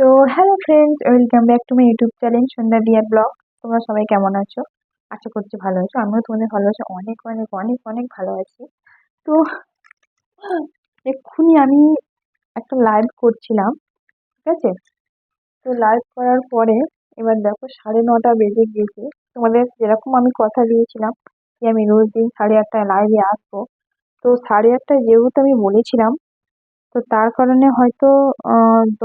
তো hello friends welcome back to my YouTube channel Sandhya dear blog তোমরা সবাই কেমন আছো? আশা করছি ভালো আছো। আমিও তোমাদের ভালো আছি অনেক অনেক অনেক অনেক ভালো আছি। তো এক্ষুনি আমি একটা লাইভ করছিলাম, ঠিক আছে? তো লাইভ করার পরে এবার দেখো সাড়ে নটা বেজে গিয়েছে। তোমাদের যেরকম আমি কথা দিয়েছিলাম যে আমি রোজ দিন সাড়ে আটটায় লাইভে আসব। তো সাড়ে আটটায় যেহেতু আমি বলেছিলাম, তো তার কারণে হয়তো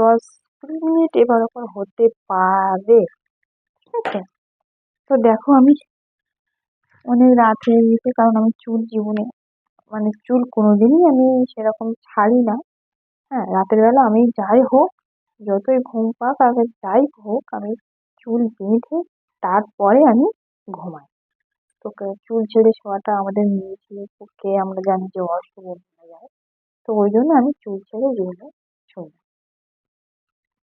দশ কুড়ি মিনিট এবার ওপর হতে পারে। ঠিক আছে? তো দেখো আমি অনেক রাত হয়ে গেছে, কারণ আমি চুল জীবনে মানে চুল কোনোদিনই আমি সেরকম ছাড়ি না। হ্যাঁ রাতের বেলা আমি যাই হোক, যতই ঘুম পাক আর যাই হোক, আমি চুল বেঁধে তারপরে আমি ঘুমাই। তো চুল ছেড়ে শোয়াটা আমাদের মেয়ে ছেলের পক্ষে, আমরা জানি যে অশুভ বলা যায়। তো ওই জন্য আমি চুল ছেড়ে শুই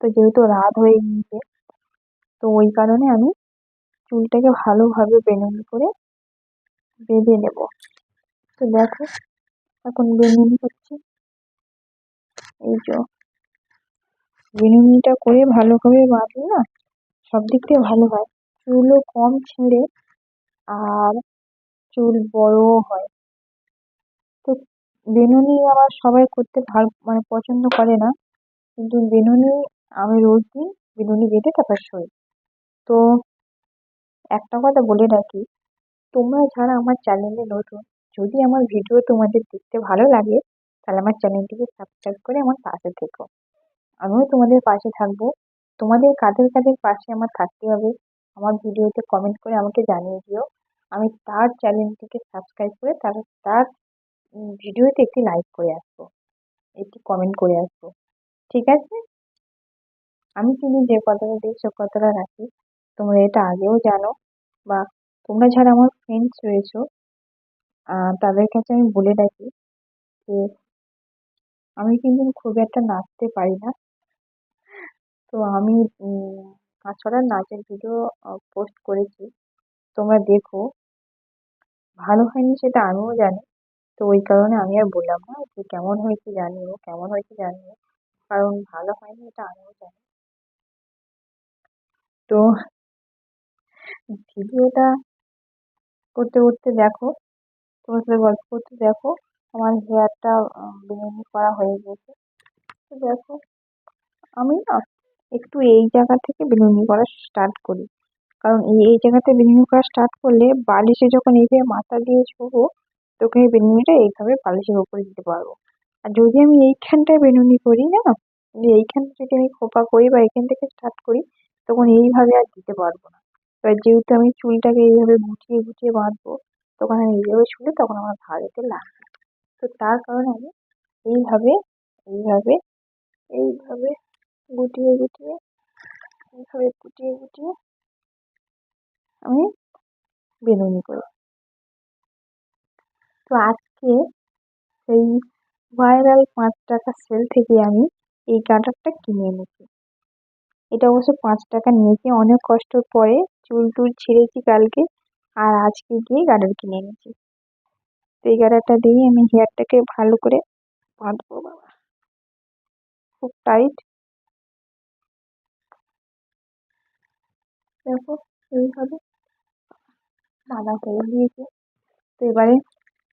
তো যেহেতু রাত হয়ে গিয়েছে, তো ওই কারণে আমি চুলটাকে ভালোভাবে বেনুনি করে বেঁধে নেব। তো দেখো, এখন বেনুনি হচ্ছে এই যে বেনুনিটা করে ভালোভাবে বাঁধলে না, সব দিক থেকে ভালো হয়। চুলও কম ছেড়ে আর চুল বড়ও হয়। তো বেনুনি আবার সবাই করতে ভালো মানে পছন্দ করে না। কিন্তু বেনুনি আমি রোজ দিন বেনুনি বেঁধে তারপর শোই। তো একটা কথা বলে রাখি, তোমরা যারা আমার চ্যানেলে নতুন, যদি আমার ভিডিও তোমাদের দেখতে ভালো লাগে, তাহলে আমার চ্যানেলটিকে সাবস্ক্রাইব করে আমার পাশে থেকো। আমিও তোমাদের পাশে থাকব। তোমাদের কাদের কাদের পাশে আমার থাকতে হবে, আমার ভিডিওতে কমেন্ট করে আমাকে জানিয়ে দিও। আমি তার চ্যানেলটিকে সাবস্ক্রাইব করে তার তার ভিডিওতে একটি লাইক করে আসব, একটি কমেন্ট করে আসব। ঠিক আছে? আমি কিন্তু যে কথাটা দিই কথাটা রাখি, তোমরা এটা আগেও জানো বা তোমরা যারা আমার ফ্রেন্ডস রয়েছো তাদের কাছে আমি বলে রাখি যে আমি কিন্তু খুব একটা নাচতে পারি না। তো আমি তাছাড়া নাচের ভিডিও পোস্ট করেছি। তোমরা দেখো। ভালো হয়নি সেটা আমিও জানি। তো ওই কারণে আমি আর বললাম না যে কেমন হয়েছে জানিও, কেমন হয়েছে জানিও। কারণ ভালো হয়নি এটা আমিও জানি। তো ভিডিওটা করতে করতে দেখো তোমার সাথে গল্প করতে দেখো, আমার হেয়ারটা বেনুনি করা হয়ে গেছে। তো দেখো, আমি না একটু এই জায়গা থেকে বেনুনি করা স্টার্ট করি। কারণ এই এই জায়গাতে বেনুনি করা স্টার্ট করলে বালিশে যখন এইভাবে মাথা দিয়ে ছোবো তখন এই বেনুনিটা এইভাবে বালিশের ওপরে দিতে পারব। আর যদি আমি এইখানটায় বেনুনি করি না এইখানটা যদি আমি খোপা করি বা এখান থেকে স্টার্ট করি তখন এইভাবে আর দিতে পারব না। এবার যেহেতু আমি চুলটাকে এইভাবে গুটিয়ে গুটিয়ে বাঁধবো, তখন আমি এইভাবে শুলে তখন আমার ভালোতে লাগবে। তো তার কারণে আমি এইভাবে এইভাবে এইভাবে গুটিয়ে গুটিয়ে, এইভাবে গুটিয়ে গুটিয়ে আমি বেনুনি করি তো আজকে সেই ভাইরাল পাঁচ টাকা সেল থেকে আমি এই কাটারটা কিনে এনেছি। এটা অবশ্য পাঁচ টাকা নিয়েছি, অনেক কষ্টর পরে চুল টুল ছিঁড়েছি কালকে আর আজকে গিয়ে গার্ডার কিনে এনেছি। তো এই গার্ডারটা দিয়ে আমি হেয়ারটাকে ভালো করে বাঁধবো বাবা। খুব টাইট দেখো, এইভাবে বাঁধা হয়ে গিয়েছে তো এবারে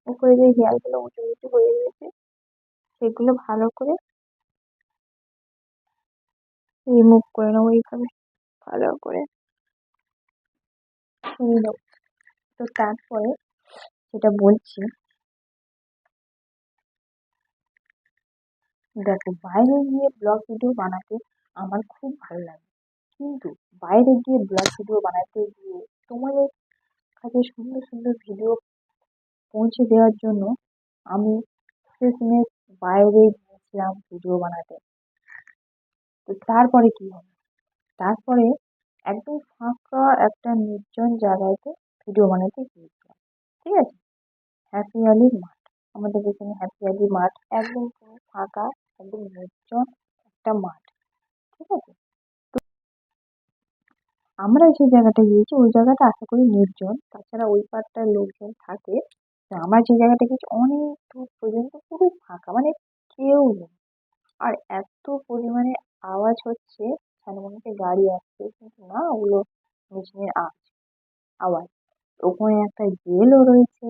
উপরে যে হেয়ারগুলো উঁচু উঁচু হয়ে গেছে, সেগুলো ভালো করে রিমুভ করে নেব এইভাবে ভালো করে তো তারপরে যেটা বলছি দেখো, বাইরে গিয়ে ব্লগ ভিডিও বানাতে আমার খুব ভালো লাগে। কিন্তু বাইরে গিয়ে ব্লগ ভিডিও বানাতে গিয়ে তোমাদের কাছে সুন্দর সুন্দর ভিডিও পৌঁছে দেওয়ার জন্য আমি বাইরে গিয়েছিলাম ভিডিও বানাতে। তো তারপরে কী হলো তারপরে একদম ফাঁকা একটা নির্জন জায়গাতে ভিডিও বানাতে গিয়েছিলাম ঠিক আছে? হ্যাপি আলির মাঠ আমাদের এখানে হ্যাপি আলি মাঠ একদম পুরো ফাঁকা, একদম নির্জন একটা মাঠ ঠিক আছে? তো আমরা যে জায়গাটা গিয়েছি, ওই জায়গাটা আশা করি নির্জন, তাছাড়া ওই পাড়টায় লোকজন থাকে, তো আমরা যে জায়গাটা গেছি অনেক দূর পর্যন্ত পুরো ফাঁকা মানে কেউ নেই। আর এত পরিমাণে আওয়াজ হচ্ছে যেন মনে হচ্ছে গাড়ি আসছে, কিন্তু না, ওগুলো মেশিনের আওয়াজ আওয়াজ। ওখানে একটা জেলও রয়েছে,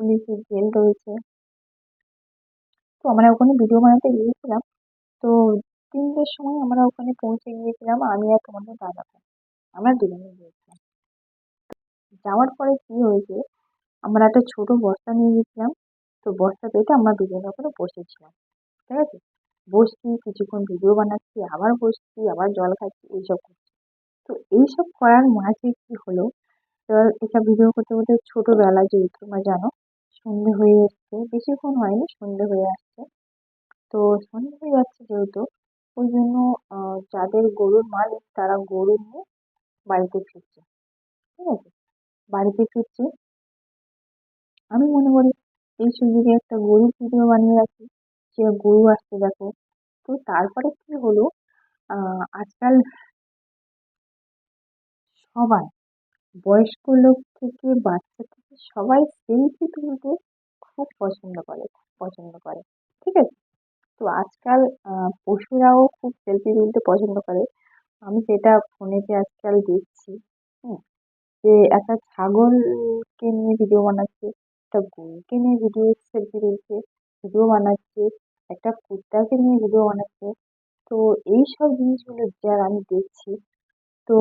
পুলিশের জেল রয়েছে। তো আমরা ওখানে ভিডিও বানাতে গিয়েছিলাম, তো তিনটের সময় আমরা ওখানে পৌঁছে গিয়েছিলাম, আমি আর তোমাদের দাদা। ভাই আমরা দুজনে গিয়েছিলাম। যাওয়ার পরে কি হয়েছে, আমরা একটা ছোট বস্তা নিয়ে গেছিলাম তো বস্তা পেতে আমরা দুজনে ওখানে বসেছিলাম। ঠিক আছে? বসছি, কিছুক্ষণ ভিডিও বানাচ্ছি, আবার বসছি, আবার জল খাচ্ছি, এইসব করছি। তো এইসব করার মাঝে কি হলো? এবার এসব ভিডিও করতে করতে ছোটোবেলা যেহেতু তোমরা জানো, সন্ধে হয়ে এসছে বেশিক্ষণ হয়নি, সন্ধে হয়ে আসছে। তো সন্ধে হয়ে যাচ্ছে যেহেতু, ওই জন্য যাদের গরুর মালিক তারা গরু নিয়ে বাড়িতে ফিরছে। ঠিক আছে? বাড়িতে ফিরছে। আমি মনে করি, এই সুযোগে একটা গরুর ভিডিও বানিয়ে রাখি। সে গরু আসছে দেখো। তো তারপরে কি হলো? আজকাল সবাই, বয়স্ক লোক থেকে বাচ্চা থেকে সবাই সেলফি তুলতে খুব পছন্দ করে, খুব পছন্দ করে, ঠিক আছে? তো আজকাল পশুরাও খুব সেলফি তুলতে পছন্দ করে। আমি সেটা ফোনেতে আজকাল দেখছি, হুম, যে একটা ছাগলকে নিয়ে ভিডিও বানাচ্ছে, একটা গরুকে নিয়ে ভিডিও সেলফি তুলছে ভিডিও বানাচ্ছে একটা কুত্তাকে নিয়ে ভিডিও বানাচ্ছে তো এই সব জিনিসগুলো যার আমি দেখছি, তো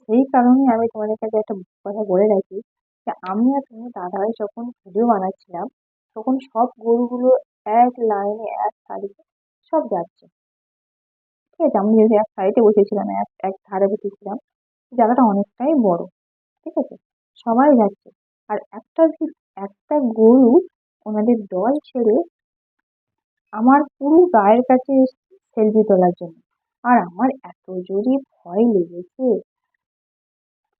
সেই কারণে আমি তোমাদের কাছে একটা কথা বলে রাখি যে, আমি আর তুমি দাদাভাই যখন ভিডিও বানাচ্ছিলাম, তখন সব গরুগুলো এক লাইনে, এক সারিতে সব যাচ্ছে। ঠিক আছে, আমি যেহেতু এক সারিতে বসেছিলাম, এক এক ধারে বসেছিলাম, জায়গাটা অনেকটাই বড়। ঠিক আছে, সবাই যাচ্ছে। আর একটা একটা গরু ওনাদের দল ছেড়ে আমার পুরো গায়ের কাছে সেলফি তোলার জন্য। আর আমার এত জোরে ভয় লেগেছে।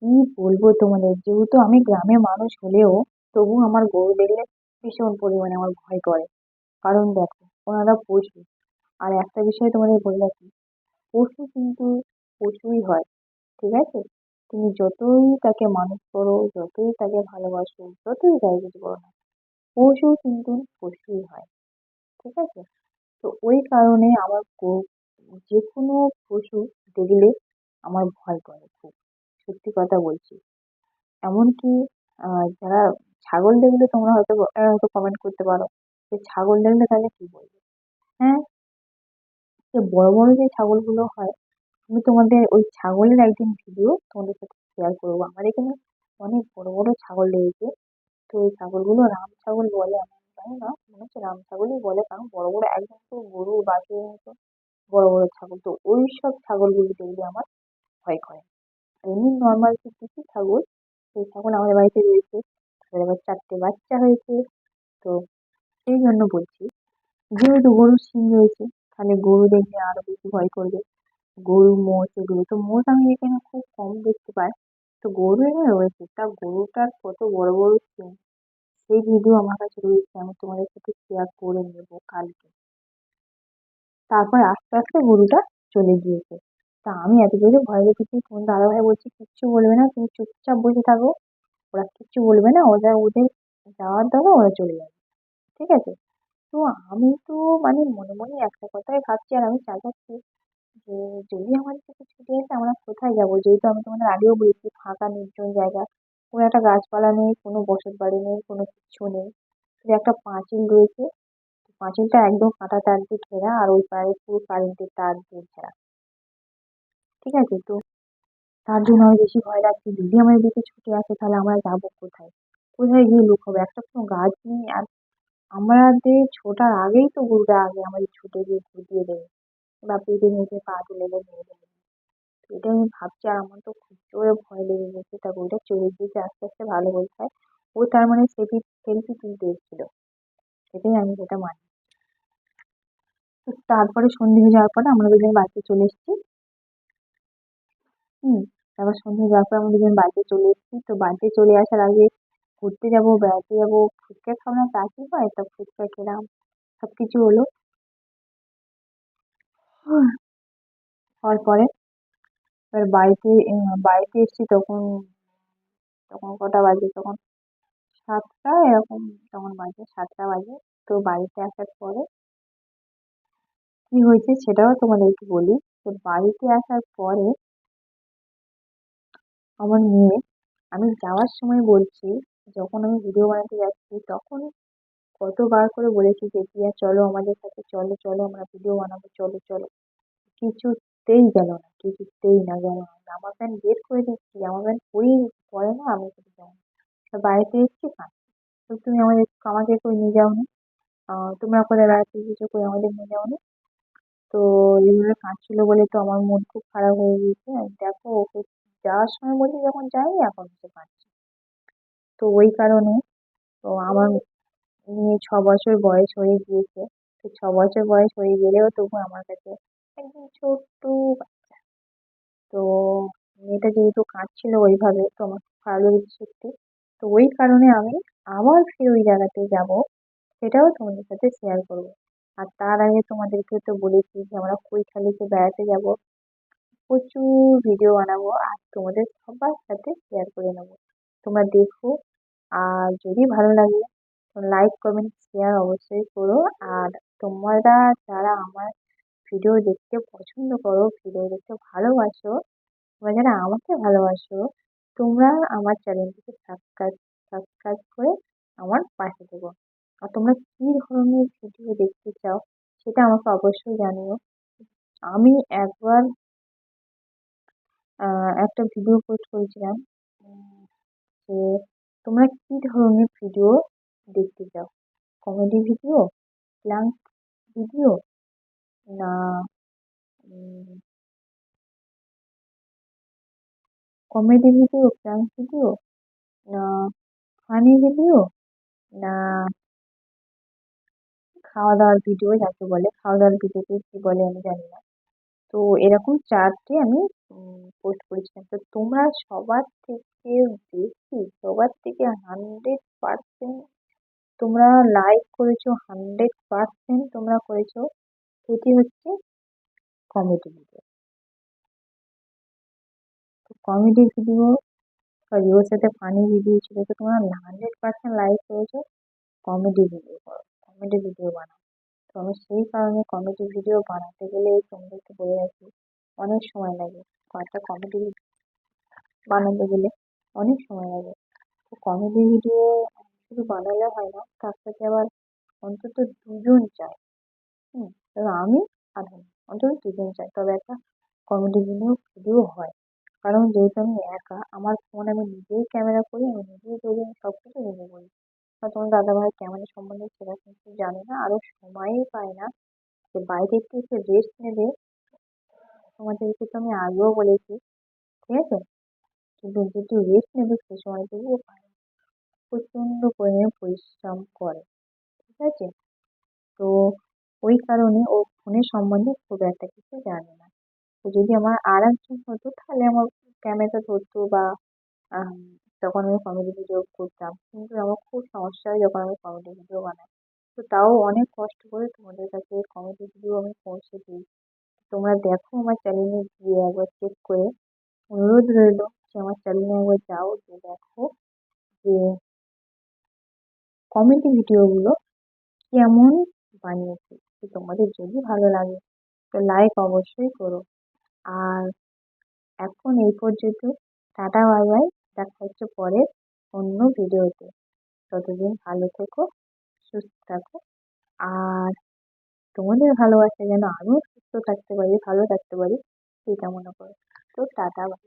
কি বলব তোমাদের? যেহেতু আমি গ্রামের মানুষ হলেও তবু আমার গরু দেখলে ভীষণ পরিমাণে আমার ভয় করে। কারণ দেখো, ওনারা পশু। আর একটা বিষয় তোমাদের বলে রাখি, পশু কিন্তু পশুই হয়, ঠিক আছে? তুমি যতই তাকে মানুষ করো, যতই তাকে ভালোবাসো, যতই যাই কিছু করো না পশু কিন্তু পশুই হয়। ঠিক আছে? তো ওই কারণে আমার যে কোনো পশু দেখলে আমার ভয় করে খুব। সত্যি কথা বলছি। এমনকি যারা ছাগল দেখলে তোমরা হয়তো হয়তো কমেন্ট করতে পারো যে ছাগল দেখলে তাহলে কী বলবে? হ্যাঁ? যে বড় বড় যে ছাগলগুলো হয়, আমি তোমাদের ওই ছাগলের একদিন ভিডিও তোমাদের সাথে শেয়ার করব। আমার এখানে অনেক বড় বড় ছাগল রয়েছে। তো ওই ছাগলগুলো রাম ছাগল বলে আমি জানি না। হচ্ছে রাম ছাগলই বলে। কারণ বড় বড় একদম তো গরু বাছুরের মতো বড় বড় ছাগল। তো ওই সব ছাগলগুলো দেখলে আমার ভয় করে। এমনি নর্মাল যে কিছু ছাগল, সেই ছাগল আমাদের বাড়িতে রয়েছে। তাদের আবার চারটে বাচ্চা হয়েছে। তো সেই জন্য বলছি, যেহেতু গরুর সিং রয়েছে, তাহলে গরু দেখলে আরও বেশি ভয় করবে। গরু মোষ এগুলো। তো মোষ আমি এখানে খুব কম দেখতে পাই। তো গরু এখানে রয়েছে। তা গরুটার কত বড় বড় শিং? সেই ভিডিও আমার কাছে রয়েছে, আমি তোমাদের সাথে শেয়ার করে নেব কালকে। তারপর আস্তে আস্তে গরুটা চলে গিয়েছে। তা আমি এত জোরে ভয় দেখেছি তোমার দাদাভাই বলছে, কিচ্ছু বলবে না, তুমি চুপচাপ বসে থাকো। ওরা কিচ্ছু বলবে না, ওরা ওদের যাওয়ার দেওয়া ওরা চলে যাবে। ঠিক আছে? তো আমি তো মানে মনে মনে একটা কথাই ভাবছি, আর আমি চাচাচ্ছি যে যদি আমার কাছে ছুটি আসে, আমরা কোথায় যাব? যেহেতু আমি তোমাদের আগেও বলেছি ফাঁকা নির্জন জায়গা। কোনো একটা গাছপালা নেই, কোনো বসত বাড়ি নেই, কোনো কিচ্ছু নেই। শুধু একটা পাঁচিল রয়েছে। পাঁচিলটা একদম কাঁটা তার দিয়ে ঘেরা আর ওই পাড়ে পুরো কারেন্টের তার দিয়ে ঘেরা। ঠিক আছে তো? তার জন্য আমার বেশি ভয় লাগছে যদি আমার দিকে ছুটে আসে, তাহলে আমরা যাব কোথায়? কোথায় গিয়ে লুকাবো একটা কোনো গাছ নেই আর আমাদের ছোটার আগেই তো গরুটা আগে আমাদের ছুটে গিয়ে দিয়ে দেবে। বা পেটে নিচে পা তুলে মেরে দেবে। এটা আমি ভাবছি, আর আমার তো খুব জোরে ভয় লেগে গেছে তা গরুটা চলে গিয়েছে, আস্তে আস্তে ভালো হয় ও তার মানে সেলফি সেলফি তুলতে এসেছিল। সেটাই আমি সেটা মানি। তো তারপরে সন্ধে হয়ে যাওয়ার পরে আমরা দুজন বাড়িতে চলে এসেছি। হুম, তারপর সন্ধে যাওয়ার পর আমরা দুজন বাড়িতে চলে এসেছি। তো বাড়িতে চলে আসার আগে ঘুরতে যাব, বেড়াতে যাব, ফুচকা খাব না, তা কি হয়? তা ফুচকা খেলাম সব কিছু হলো। হওয়ার পরে এবার বাড়িতে বাড়িতে এসেছি তখন তখন কটা বাজে? তখন সাতটা, এরকম তখন বাজে, সাতটা বাজে। তো বাড়িতে আসার পরে কি হয়েছে সেটাও তোমাদেরকে বলি। তো বাড়িতে আসার পরে আমার মেয়ে, আমি যাওয়ার সময় বলছি, যখন আমি ভিডিও বানাতে যাচ্ছি, তখন কতবার করে বলেছি যে, টিয়া, চলো আমাদের সাথে, চলো চলো, আমরা ভিডিও বানাবো, চলো চলো। কিছুতেই গেল না কিছুতেই না গেল না জামা প্যান্ট বের করে দিচ্ছি জামা প্যান্ট পরেই পরে না আমি কিছু যাব না বাড়িতে এসছি তো তুমি আমাদের আমাকে কই নিয়ে যাও নি তোমরা কোথায় বেড়াতে গিয়েছো কই আমাদের নিয়ে যাও নি তো এইভাবে কাঁদছিল বলে তো আমার মন খুব খারাপ হয়ে গিয়েছে দেখো ওকে যাওয়ার সময় বলছি যখন যাইনি এখন সে কাঁদছে তো ওই কারণে তো আমার মেয়ে ছ বছর বয়স হয়ে গিয়েছে তো ছ বছর বয়স হয়ে গেলেও তবু আমার কাছে একদম ছোট্ট বাচ্চা। তো মেয়েটা যেহেতু কাঁদছিল ওইভাবে, তো আমার খুব ভালো লেগেছে সত্যি, তো ওই কারণে আমি আবার ফের ওই জায়গাতে যাব, সেটাও তোমাদের সাথে শেয়ার করব। আর তার আগে তোমাদেরকে তো বলেছি যে আমরা কৈখালিতে বেড়াতে যাব, প্রচুর ভিডিও বানাবো আর তোমাদের সবার সাথে শেয়ার করে নেব। তোমরা দেখো, আর যদি ভালো লাগে লাইক কমেন্ট শেয়ার অবশ্যই করো। আর তোমরা যারা আমার ভিডিও দেখতে পছন্দ করো, ভিডিও দেখতে ভালোবাসো, তোমরা যারা আমাকে ভালোবাসো, তোমরা আমার চ্যানেলটিকে সাবস্ক্রাইব সাবস্ক্রাইব করে আমার পাশে থেকো। আর তোমরা কী ধরনের ভিডিও দেখতে চাও সেটা আমাকে অবশ্যই জানিও। আমি একবার একটা ভিডিও পোস্ট করেছিলাম যে তোমরা কী ধরনের ভিডিও দেখতে চাও? কমেডি ভিডিও প্লাঙ্ক ভিডিও না কমেডি ভিডিও প্রাঙ্ক ভিডিও না ফানি ভিডিও না খাওয়া দাওয়ার ভিডিও যাকে বলে খাওয়া দাওয়ার ভিডিওকে কী বলে আমি জানি না। তো এরকম চারটে আমি পোস্ট করেছিলাম। তো তোমরা সবার থেকে বেশি, সবার থেকে হান্ড্রেড পারসেন্ট তোমরা লাইক করেছ হান্ড্রেড পারসেন্ট তোমরা করেছ। সেটি হচ্ছে কমেডি ভিডিও তো কমেডি ভিডিও ওর সাথে ফানি ভিডিও ছিল তো তোমরা হান্ড্রেড পার্সেন্ট লাইক করেছ কমেডি ভিডিও করো কমেডি ভিডিও বানাও। তো আমি সেই কারণে কমেডি ভিডিও বানাতে গেলে তোমাদেরকে বলে রাখি, অনেক সময় লাগে। কয়েকটা কমেডি বানাতে গেলে অনেক সময় লাগে। তো কমেডি ভিডিও শুধু বানালে হয় না, তার সাথে আবার অন্তত দুজন চাই হুম। তবে আমি আর অন্তত দুজন চাই, তবে একটা কমেডি ভিডিও ভিডিও হয়। কারণ যেহেতু আমি একা, আমার ফোন আমি নিজেই ক্যামেরা করি, আমি নিজেই তৈরি আমি সব কিছু নিজে করি। আর তোমার দাদাভাই ক্যামেরা সম্বন্ধে সেরকম কিছু জানে না আরও সময়ই পায় না। যে বাইরে থেকে রেস্ট নেবে, তোমাদেরকে তো আমি আগেও বলেছি, ঠিক আছে? কিন্তু যেহেতু রেস্ট নেবে সে সময় তবুও পায় না। প্রচণ্ড পরিমাণে পরিশ্রম করে, ঠিক আছে? তো ওই কারণে ও ফোনের সম্বন্ধে খুব একটা কিছু জানে না। তো যদি আমার আর একজন হতো, তাহলে আমার ক্যামেরা ধরতো বা তখন আমি কমেডি ভিডিও করতাম। কিন্তু আমার খুব সমস্যা হয় যখন আমি কমেডি ভিডিও বানাই। তো তাও অনেক কষ্ট করে তোমাদের কাছে কমেডি ভিডিও আমি পৌঁছে দিই। তোমরা দেখো আমার চ্যানেলে গিয়ে একবার চেক করে। অনুরোধ রইল যে আমার চ্যানেলে একবার যাও, গিয়ে দেখো যে কমেডি ভিডিওগুলো কেমন বানিয়েছি। তো তোমাদের যদি ভালো লাগে, তো লাইক অবশ্যই করো। আর এখন এই পর্যন্ত, টাটা, বাই বাই। দেখা হচ্ছে পরে অন্য ভিডিওতে। ততদিন ভালো থেকো, সুস্থ থাকো। আর তোমাদের ভালোবাসা যেন আমিও সুস্থ থাকতে পারি, ভালো থাকতে পারি সেইটা মনে করো। তো টাটা, বাই।